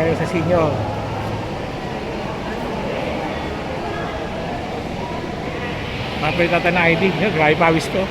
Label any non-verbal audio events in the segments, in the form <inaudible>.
kayo sa senior. Mapalitatan na ID. Grabe pawis ko.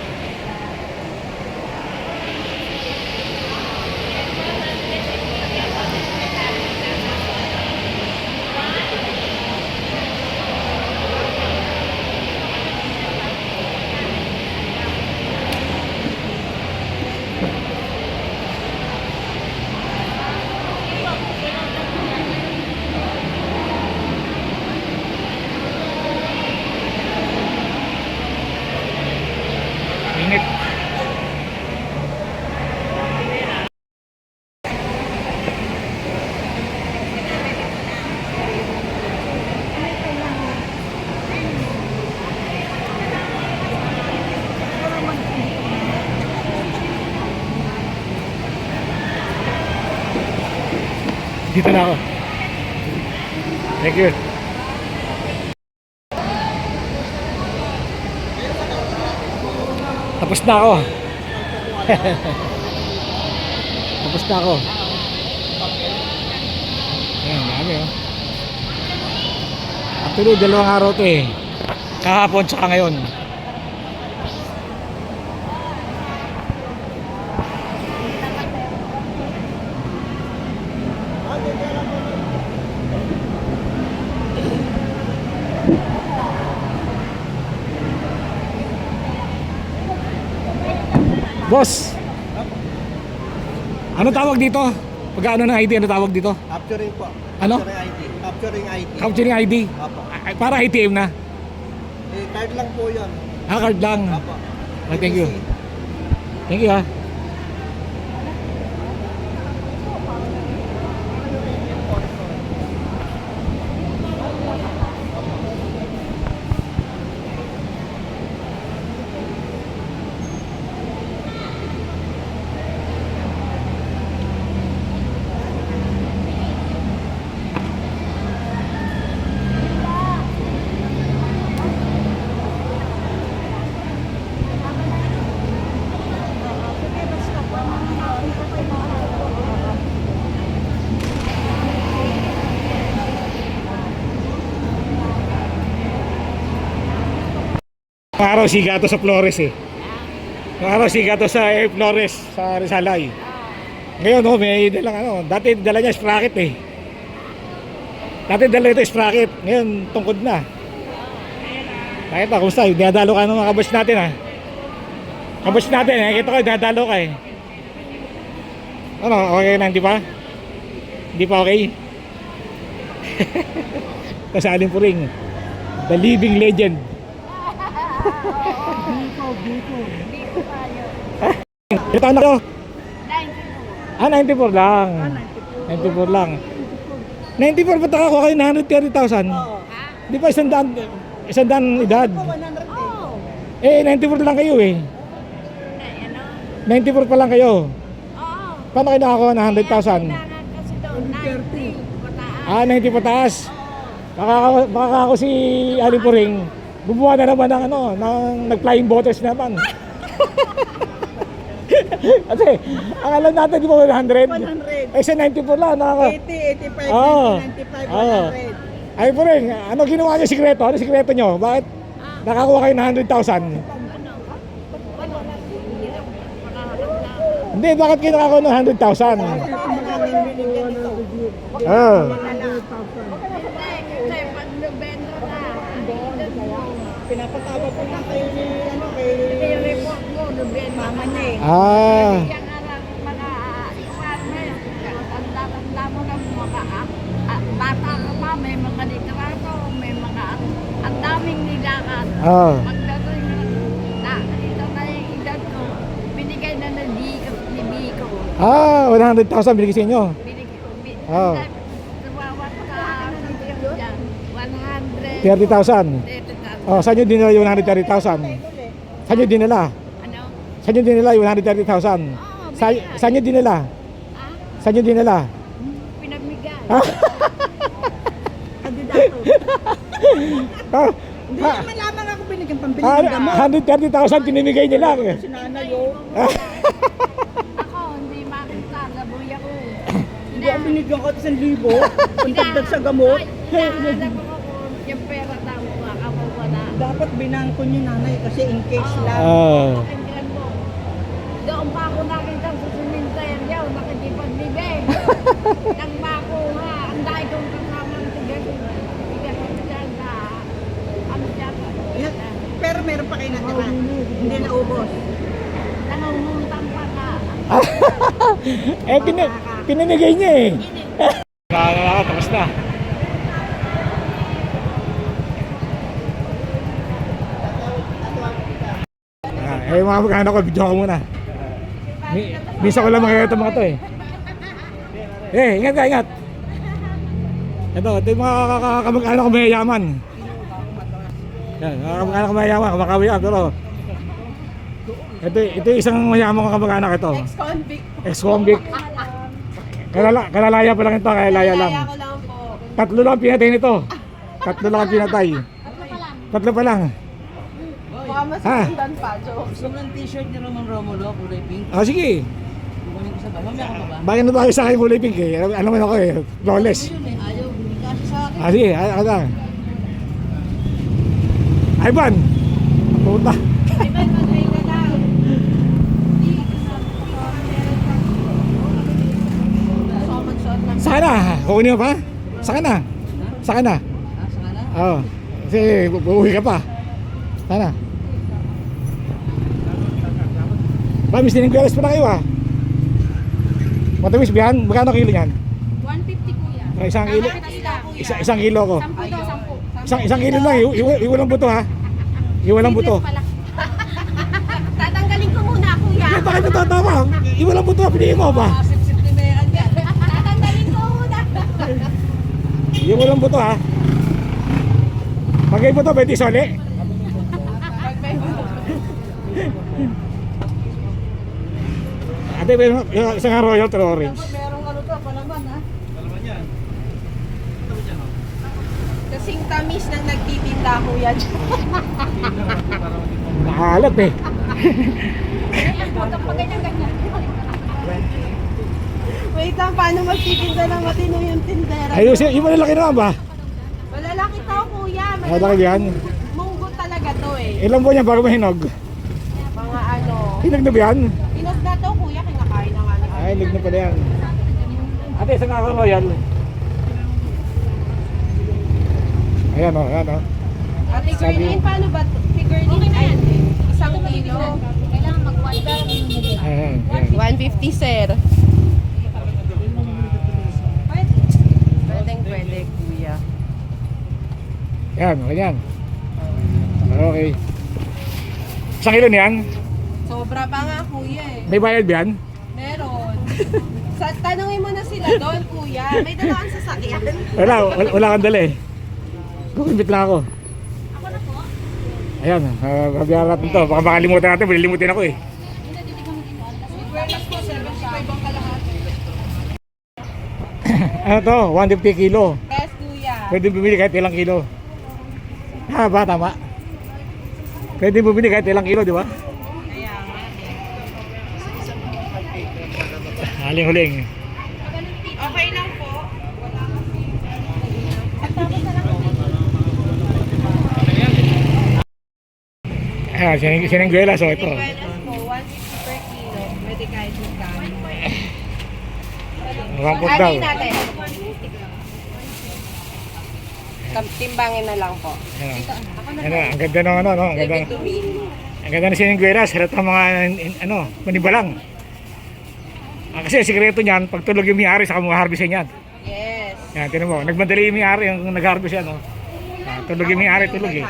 Dito na ako. Thank you. Tapos na ako. <laughs> Tapos na ako. Ayan, dami oh. Actually, dalawang araw to eh. Kahapon tsaka ngayon. Boss! Ano tawag dito? Pag ano ng ID, ano tawag dito? Capturing po. Ano? Capturing ID. Capturing ID. Capturing ID. Apo. Ay, Para ATM na. Eh, card lang po yun. Ah, card lang. Apo. Ah, thank you. Thank you ah. Araw siga to sa Flores eh. Araw siga to sa Air Flores sa Rizalay. Ngayon oh, may dalang ano, dati dala niya sprocket eh. Dati dala ito sprocket, ngayon tungkod na. Nakita, kumusta? Dinadalo ka ng mga kabos natin ha. Kabos natin, nakikita ko, dinadalo ka eh. Ano, okay na, hindi pa? Hindi pa okay? <laughs> Kasalin po rin. The living legend. Ito taon na kayo? Ah, 94 lang. 94 lang. 94 ba't nakakuha kayo ng 130,000? Di ba isang daan, isang daan edad? Eh, 94 lang kayo eh. 94 pa lang kayo. Paano kayo nakakuha ng 100,000? Ah, 90 pataas. Baka, baka ako si Aling Puring, bubuha na naman ng ano, ng nag-flying bottles naman. <laughs> Kasi, ang alam natin, di ba 100? 100. Eh, sa 94 lang, nakaka... 80, 85, Oo. 90, 95, Oo. 100. Ay, Puring, ano ginawa niyo sikreto? Ano sikreto niyo? Bakit nakakuha kayo ng 100,000? Hindi, bakit kayo nakakuha ng 100,000? Ah. Pinapatawa po lang kayo ni, ano, kay mama niya eh. Ah. Bata ka pa, may mga litrato, may mga ang daming nilakad. Ah. Pagdating na, ito na yung edad ko, binigay na ng Biko, ni Biko. Ah, 100,000 binigay sa inyo. Binigay ko, bi, Oh. Tumawat ka, yan, 100. 30,000. 30,000. Oh, saan nyo dinala yung 130,000? Saan nyo dinala? Ano? Saan nyo dinala yung 130,000? Oo, Sa, saan nyo dinala? Ah, Saan nyo dinala? pinamigay. Ah, <laughs> Kandidato. ah, Hindi ah, naman lamang ako binigyan pambili ng gamot. 130,000 tinimigay nila. Si nanay oh. Ako, hindi makita, labuy ako. Hindi ang binigyan ka isang libo. <laughs> Ang dagdag sa gamot. Hinahanap ako kung yung pera daw baka mawala. Dapat binangko niyo nanay kasi in case lang. Ah. Pakinggan mo. Doon pa ako nakita sa cementerio, nakikipag-libing. <laughs> Nang makuha, ang dahil kong kasama ng tigas. Tigas ko dyan na, ano dyan, Yan. Pero meron pa kayo natira. Hindi na ubos. nangungutang pa ka. <laughs> eh, pin pinanigay niya eh. <laughs> Nakakala tapos na. Eh, mga magkano ko, video ko muna. Mi Misa ko lang makikita mga to eh. Eh, ingat ka, ingat. Ito, ito yung mga kamag-anak ko mayayaman. Yan, mga kamag-anak ko mayayaman, kumakawi yan, pero ito, ito yung isang mayaman ko kamag-anak ito. Ex-convict. Ex-convict. Kalala, kalalaya pa lang ito, kalalaya lang. Kaya ko lang po. Tatlo lang ang pinatay nito. Tatlo lang ang pinatay. Tatlo pa lang. Baka mas Ha? sundan pa, Jo. Gusto mo ng t-shirt ni Roman Romulo, kulay pink? Ah, sige. Kukunin ko sa bahay. Mamaya ka pa ba? Bakit na tayo sa akin kulay pink eh? Alam, alam mo ako eh. Flawless. Yun eh, ayaw. Hindi kasi sa akin. Ah, sige. Ay, ako lang. Ivan! Puta. Saan na? Kukunin mo pa? Saan na? Saan na? Ah, sa kana? Oo. Kasi buuwi ka pa. Sana. Ba, Miss Tininggalas pa na kayo ah. Matamis bihan, magkano kilo niyan? 150 kuya. Ah, Isang kilo. Isa, isang kilo ko. Sampu daw, sampu. Isang, isang kilo lang, iw, iw, iwalang buto ha. Iwalang buto. <laughs> Tatanggalin ko muna kuya. Eh, bakit natatawa? Iwalang buto, piliin mo ba? Yan. Tatanggalin ko muna. Iwalang buto ha. Pagay buto, pwede soli. Ate, may yung isang royal to orange. Merong ano to, palaman ha? Kasing tamis ng nagtitinda ko yan. Nakalat eh. Wait lang, paano magtitinda ng matino yung tindera? Ayos, yung malalaki naman ba? Malalaki to, kuya. Malalaki yan. Munggo talaga to eh. Ilan po niya bago mahinog? Mga ano. Hinog na ba yan? Tinog na to, kuya. Kinakain na nga ni Ay, hinog na pala yan. Ate, isang ako royal. Ayan o, ayan o. Ate Sabi- Gerlin, paano ba? to? Figurine ay isang kilo. Kailangan mag-1 Ayan, ayan. 150, sir. Pwedeng pwede, kuya. Ayan, ganyan. Okay. Isang kilo niyan? Sobra pa nga, kuya eh. May bayad ba yan? Sa, tanungin mo na sila doon, kuya. May dalawang sasakyan. Wala, wala, wala kang dala eh. Kukumbit lang ako. Ako na po. Ayan, uh, babayaran natin to. Baka makalimutan natin, malilimutin ako eh. Fairness po, 75 ang kalahati. ano to? 150 kilo. Yes, kuya. Pwede bumili kahit ilang kilo. Ha ba, tama? Pwede bumili kahit ilang kilo, di ba? Kaya nga. Haling-huling. Okay lang po. Ayan, sining siningguela, so ito. Fairness po, 150 per kilo. Pwede kahit magkano. Rampot daw. Timbangin na lang po. Ayan. Ayan, ang ganda ng ano, no? Ang ganda, ang ganda ng siningguela, sarap ng mga, ano, manibalang. Ah, kasi sikreto niyan, pag tulog yung may-ari, saka mga harvestin yan. Yes. Yan, tinan mo, nagmadali yung may-ari, yung nag-harvest yan, no? Ah, tulog yung may-ari, tulog eh. <laughs>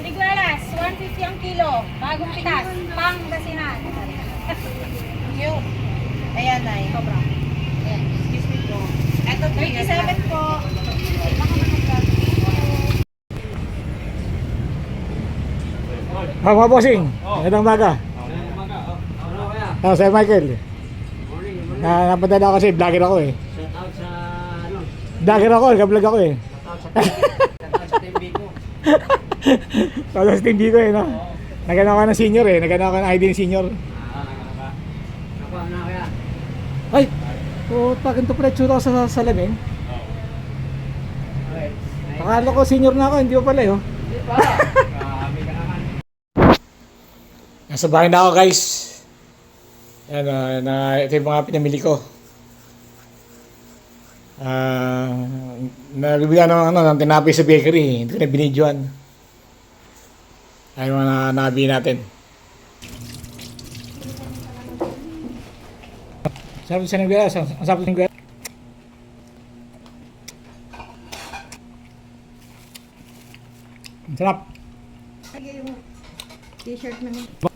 Siniguelas, 150 ang kilo. Bagong pitas. Pang basihan. Yung, ayan na Sobra. Excuse me po. Ito 37 po. Ah, mga bossing, magandang baga. Ah, Sir Michael. Na napadala ako kasi vlogger ako eh. Shout out sa ano? Vlogger ako, nag-vlog ako eh. Shout out sa TV ko. <laughs> Tapos team ko eh, no? Nagano ka ng senior eh. Nagano ka ng ID ng senior. Ah, nakaka. Nakuha na kaya. Ay! Oh, pa ganito pala itsura ko sa salamin. Okay. Akala ko senior na ako, hindi ko pala eh. Oh. Hindi pa. <laughs> Naman. Nasa bahay na ako guys. Yan, ah, na, ito yung mga pinamili ko. Ah, nabibigyan ng ano, ng tinapay sa bakery. Hindi ko na binidyoan. Ay mga nabi natin. Sarap sa nagbiya, ang sarap sa nagbiya. Ang sarap. T-shirt na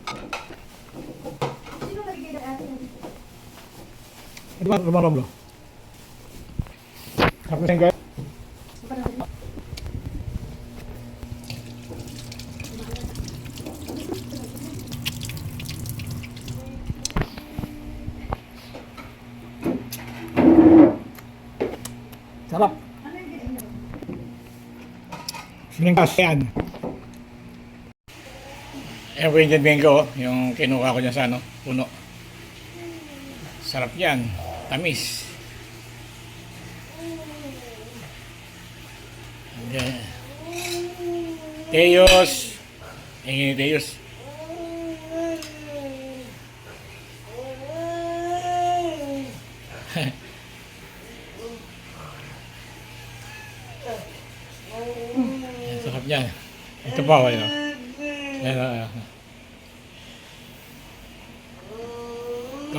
Di ba, rumah rumah Sarap sa nagbiya. Sarap. Siningkas yan. Ayan po yung Jan Bengo, yung kinuha ko dyan sa ano, puno. Sarap yan. Tamis. Ayan. Teos. <laughs> Ayan yung Teos. Ayan, sarap yan. Ito pa, ano. Ayan, ah.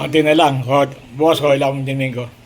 Kaunti na lang. Bukas ko ilang Domingo.